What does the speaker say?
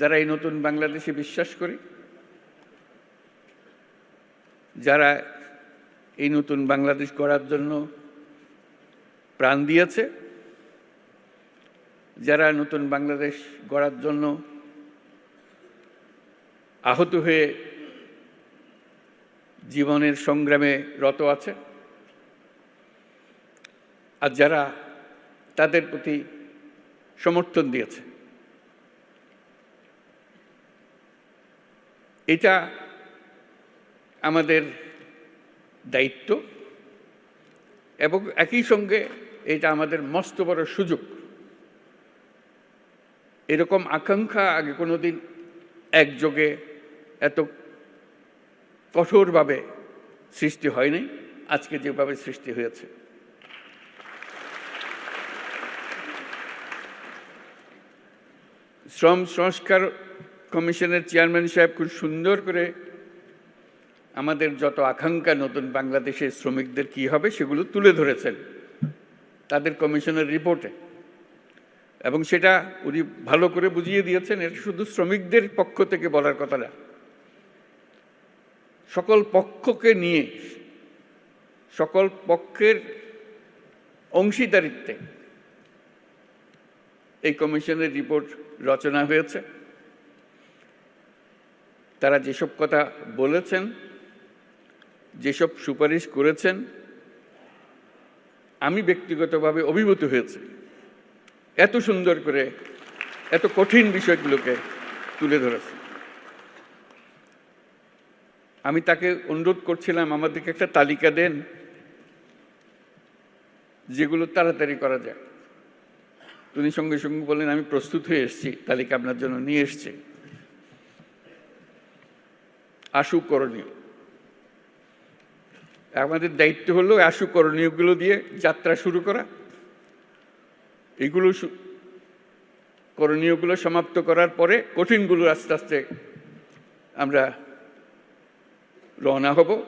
যারা এই নতুন বাংলাদেশে বিশ্বাস করি, যারা এই নতুন বাংলাদেশ গড়ার জন্য প্রাণ দিয়েছে, যারা নতুন বাংলাদেশ গড়ার জন্য আহত হয়ে জীবনের সংগ্রামে রত আছে, আর যারা তাদের প্রতি সমর্থন দিয়েছে। এটা আমাদের দায়িত্ব এবং একই সঙ্গে এটা আমাদের মস্ত বড় সুযোগ। এরকম আকাঙ্ক্ষা আগে কোনো দিন একযোগে এত কঠোরভাবে সৃষ্টি হয়নি, আজকে যেভাবে সৃষ্টি হয়েছে। শ্রম সংস্কার কমিশনের চেয়ারম্যান সাহেব খুব সুন্দর করে আমাদের যত আকাঙ্ক্ষা নতুন বাংলাদেশের শ্রমিকদের কি হবে সেগুলো তুলে ধরেছেন তাদের কমিশনের রিপোর্টে। এবং সেটা উনি ভালো করে বুঝিয়ে দিয়েছেন, এটা শুধু শ্রমিকদের পক্ষ থেকে বলার কথা না। সকল পক্ষকে নিয়ে, সকল পক্ষের অংশীদারিত্বে এই কমিশনের রিপোর্ট রচনা হয়েছে। তারা যেসব কথা বলেছেন, যেসব সুপারিশ করেছেন, আমি ব্যক্তিগতভাবে অভিভূত হয়েছি। এত সুন্দর করে, এত কঠিন বিষয়গুলোকে তুলে ধরেছে আমি তাকে অনুরোধ করছিলাম আমাদেরকে একটা তালিকা দেন, যেগুলো তাড়াতাড়ি করা যায় তিনি সঙ্গে সঙ্গে বলেন, আমি প্রস্তুত হয়ে এসেছি, তালিকা আপনার জন্য নিয়ে এসছি। আশু করণীয়। আমাদের দায়িত্ব হলো আশু করণীয়গুলো দিয়ে যাত্রা শুরু করা। এগুলো করণীয়গুলো সমাপ্ত করার পরে কঠিনগুলো আস্তে আস্তে আমরা রওনা হব।